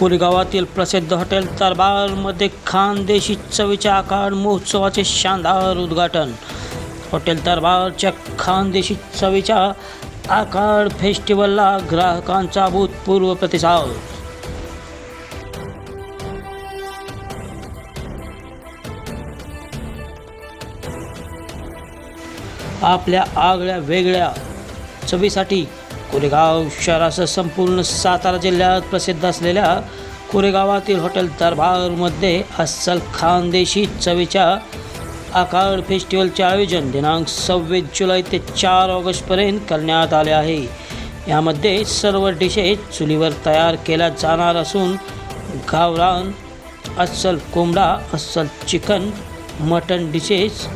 कोरेगावातील प्रसिद्ध हॉटेल दरबारमध्ये खानदेशी चवीच्या आकार महोत्सवाचे शानदार उद्घाटन. हॉटेल दरबारच्या खानदेशी चवीच्या आकार फेस्टिवलला ग्राहकांचा भूतपूर्व प्रतिसाद. आपल्या आगळ्या वेगळ्या चवीसाठी कोरेगाव शहरासह संपूर्ण सातारा जिल्ह्यात प्रसिद्ध असलेल्या कोरेगावातील हॉटेल दरबारमध्ये अस्सल खानदेशी चवीच्या आकार फेस्टिवलचे आयोजन दिनांक सव्वीस जुलै ते चार ऑगस्टपर्यंत करण्यात आले आहे. यामध्ये सर्व डिशेस चुलीवर तयार केल्या जाणार असून गावरान अस्सल कोंबडा अस्सल चिकन मटन डिशेस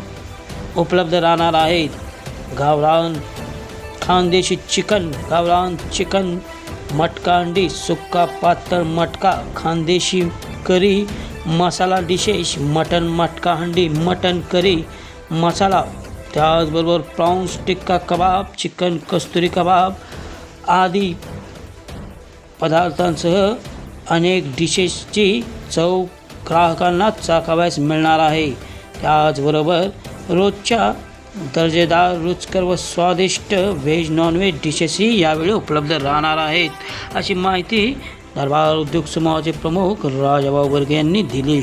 उपलब्ध राहणार आहेत. गावरान खानदेशी चिकन गावरान चिकन मटका अंडी सुक्का पातळ मटका खानदेशी करी मसाला डिशेश मटन मटका हंडी मटन करी मसाला त्याचबरोबर प्रॉन्स टिक्का कबाब चिकन कस्तुरी कबाब आदी पदार्थांसह अनेक डिशेसची चव ग्राहकांना चाखावयास मिळणार आहे. त्याचबरोबर रोजच्या दर्जेदार रुचकर व स्वादिष्ट व्हेज नॉनव्हेज डिशेसही यावेळी उपलब्ध राहणार आहेत अशी माहिती दरबार उद्योग समूहाचे प्रमुख राजाभाऊ बर्गे यांनी दिली.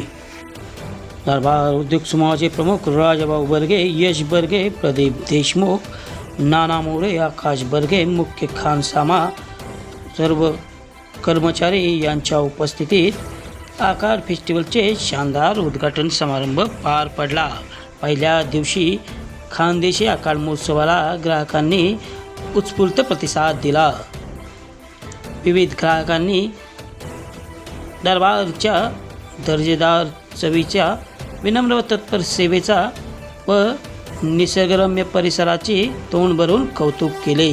दरबार उद्योग समूहाचे प्रमुख राजाभाऊ बर्गे यश बर्गे प्रदीप देशमुख नाना मोरे आकाश बर्गे मुख्य खानसामा सर्व कर्मचारी यांच्या उपस्थितीत आकार फेस्टिवलचे शानदार उद्घाटन समारंभ पार पडला. पहिल्या दिवशी खानदेशी आकार महोत्सवाला ग्राहकांनी उत्स्फूर्त प्रतिसाद दिला. विविध ग्राहकांनी दरबारच्या दर्जेदार चवीच्या विनम्र व तत्पर सेवेचा व निसर्गरम्य परिसराचे तोंड भरून कौतुक केले.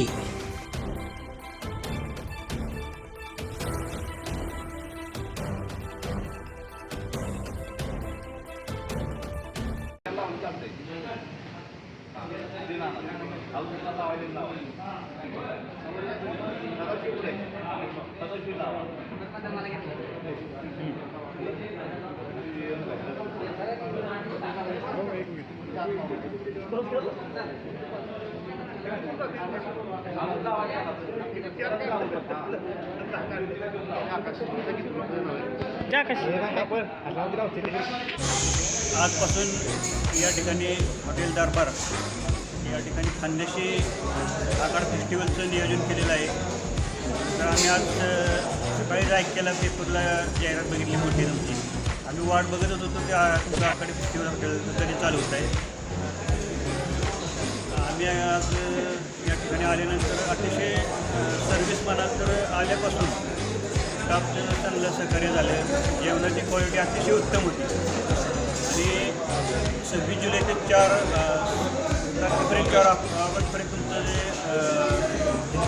आजपासून या ठिकाणी हॉटेल दरबार या ठिकाणी खानदेशी आकार फेस्टिवलचं नियोजन केलेलं आहे. तर आम्ही आज सकाळी ऐक केला पेपरला जाहिरात बघितली मोठी नव्हती आम्ही वाट बघत होतो की आ- तुमचं आखाडी फेस्टिवल आपल्याला तरी चालू होत आहे. आम्ही आज या ठिकाणी आल्यानंतर अतिशय सर्विस म्हणाल तर आल्यापासून आपल्याला चांगलं सहकार्य झालं. जेवणाची क्वालिटी अतिशय उत्तम होती. आणि सव्वीस जुलै ते चार अ, तारखेपर्यंत तुमचं जे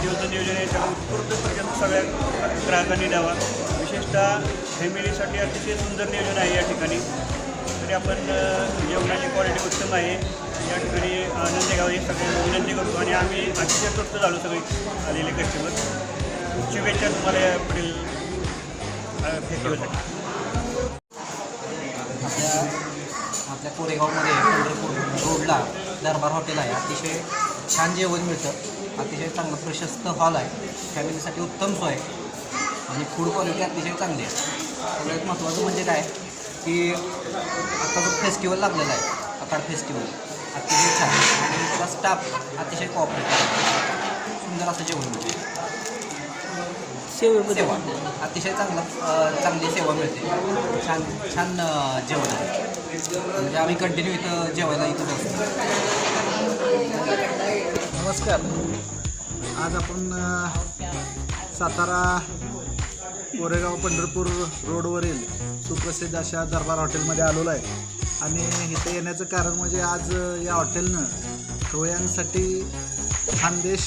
जीवन नियोजन आहे त्याला उत्कृष्टपर्यंत सगळ्या ग्राहकांनी द्यावा विशेषतः फॅमिलीसाठी अतिशय सुंदर नियोजन आहे या ठिकाणी तरी आपण जेवणाची क्वालिटी उत्तम आहे या ठिकाणी आनंदी गाव हे सगळ्यांना विनंती करतो आणि आम्ही अतिशय तृप्त झालो सगळे आलेले कस्टमर शुभेच्छा तुम्हाला या पुढील फेस्टिवलसाठी आपल्या कोरेगावमध्ये पंढरपूर रोडला दरबार हॉटेल आहे. अतिशय छान जेवण मिळतं. अतिशय चांगलं प्रशस्त हॉल आहे. फॅमिलीसाठी उत्तम सोय. आणि फूड क्वालिटी अतिशय चांगली आहे. सगळ्यात महत्त्वाचं म्हणजे काय? की आता जो फेस्टिवल लागलेला आहे आकाड फेस्टिवल अतिशय छान. आणि त्याचा स्टाफ अतिशय कॉपरेटिव्ह सुंदर असं जेवण मिळते. सेवा. अतिशय चांगला चांगली सेवा मिळते. छान छान जेवण आहे. म्हणजे आम्ही कंटिन्यू इथं जेवायला इथं बसतो. नमस्कार. आज आपण सातारा कोरेगाव पंढरपूर रोडवरील सुप्रसिद्ध अशा दरबार हॉटेलमध्ये आलेलो आहे. आणि इथे येण्याचं कारण म्हणजे आज या हॉटेलनं खवयांसाठी खानदेश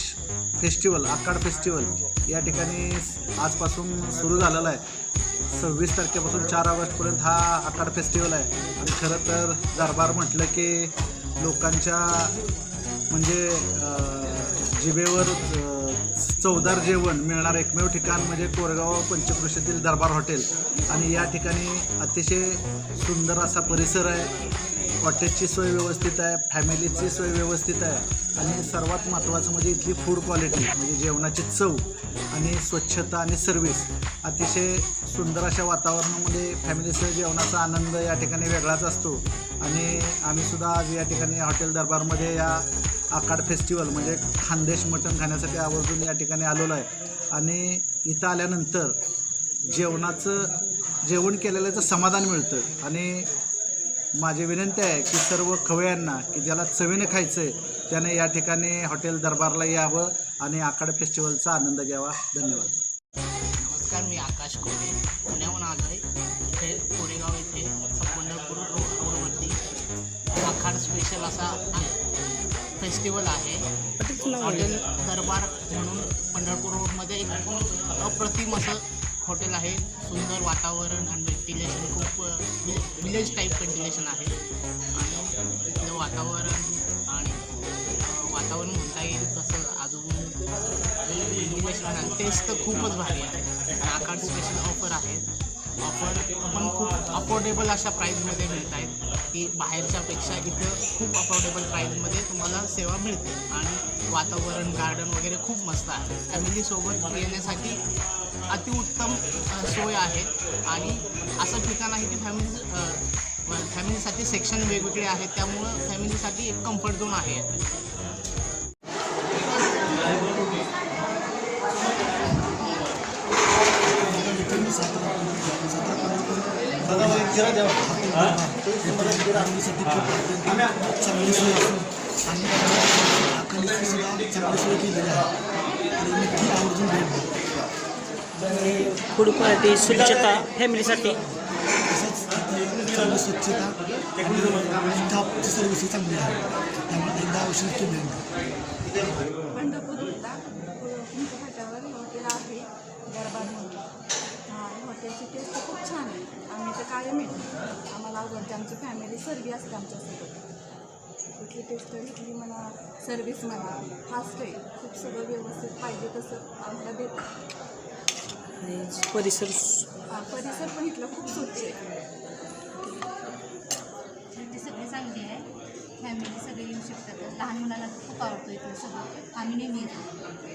फेस्टिवल आकाड फेस्टिवल या ठिकाणी आजपासून सुरू झालेला आहे. सव्वीस तारखेपासून चार ऑगस्टपर्यंत हा आकाड फेस्टिवल आहे. आणि खरं तर दरबार म्हटलं की लोकांच्या म्हणजे जिबेवर जिभेवर चवदार जेवण मिळणार एकमेव ठिकाण म्हणजे कोरगाव पंचकृषीतील दरबार हॉटेल. आणि या ठिकाणी अतिशय सुंदर असा परिसर आहे. हॉटेलची सोय व्यवस्थित आहे फॅमिलीची सोय व्यवस्थित आहे आणि सर्वात महत्त्वाचं म्हणजे इथली फूड क्वालिटी म्हणजे जेवणाची चव आणि स्वच्छता आणि सर्व्हिस अतिशय सुंदर अशा वातावरणामध्ये फॅमिलीसह जेवणाचा आनंद या ठिकाणी वेगळाच असतो. आणि आम्हीसुद्धा आज या ठिकाणी हॉटेल दरबारमध्ये या आकाड फेस्टिवल म्हणजे खानदेश मटण खाण्यासाठी आवर्जून या ठिकाणी आलेलो आहे. आणि इथं आल्यानंतर जेवणाचं जेवण केलेल्याचं समाधान मिळतं आणि माझी विनंती आहे की सर्व खवयांना की ज्याला चवीनं खायचं आहे त्याने या ठिकाणी हॉटेल दरबारला यावं आणि आखाड फेस्टिवलचा आनंद घ्यावा. धन्यवाद. नमस्कार मी आकाश कोरे पुण्याहून आलो आहे. इथे कोरेगाव येथे पंढरपूर रोड रोडवरती आखाड स्पेशल असा फेस्टिवल आहे. हॉटेल दरबार म्हणून पंढरपूर रोडमध्ये एक अप्रतिम असं हॉटेल आहे. सुंदर वातावरण आणि व्हेंटिलेशन खूप विलेज टाईप व्हेंटिलेशन आहे. आणि तिथलं वातावरण आणि वातावरण म्हणता येईल तसं अजून व्हेंटिलेशन आणि टेस्ट तर खूपच भारी आहे. आणि आकार स्पेशल ऑफर आहे ऑफर पण खूप अफोर्डेबल अशा प्राईजमध्ये मिळत आहेत की बाहेरच्यापेक्षा इथं खूप अफोर्डेबल प्राईजमध्ये तुम्हाला सेवा मिळते. आणि वातावरण गार्डन वगैरे खूप मस्त आहे. फॅमिलीसोबत येण्यासाठी अतिउत्तम सोय आहे. आणि असं ठिकाण आहे की फॅमिली फॅमिलीसाठी सेक्शन वेगवेगळे आहेत. त्यामुळं फॅमिलीसाठी एक कम्फर्ट झोन आहे. चांगली सोय आणि सुद्धा चांगली सोय केलेली आहे. आणि नक्की आवर्जून भेट द्या आणि फूड क्वालिटी स्वच्छता फॅमिलीसाठी चांगली स्वच्छता आणि स्टाफची चांगली आहे. त्यामुळे एकदा नक्की भेट द्या पंढरपूरला तुमच्या फाट्यावर हॉटेल आहे दरबार म्हणून हां हॉटेलची टेस्ट खूप छान आहे येतो आम्हाला आवडते. आमची फॅमिली सर्वी असते आमच्यासोबत. इथली टेस्ट इथली म्हणा सर्विस म्हणा फास्ट आहे खूप सगळं व्यवस्थित पाहिजे तसं आम्हाला देतात. आणि परिसर? हां, परिसर पण इथलं खूप स्वच्छ आहे. ते सगळे चांगली आहे. फॅमिली सगळे येऊ शकतात. लहान मुलांना तर खूप आवडतो इथलं सगळं. आम्ही नेहमी येतो.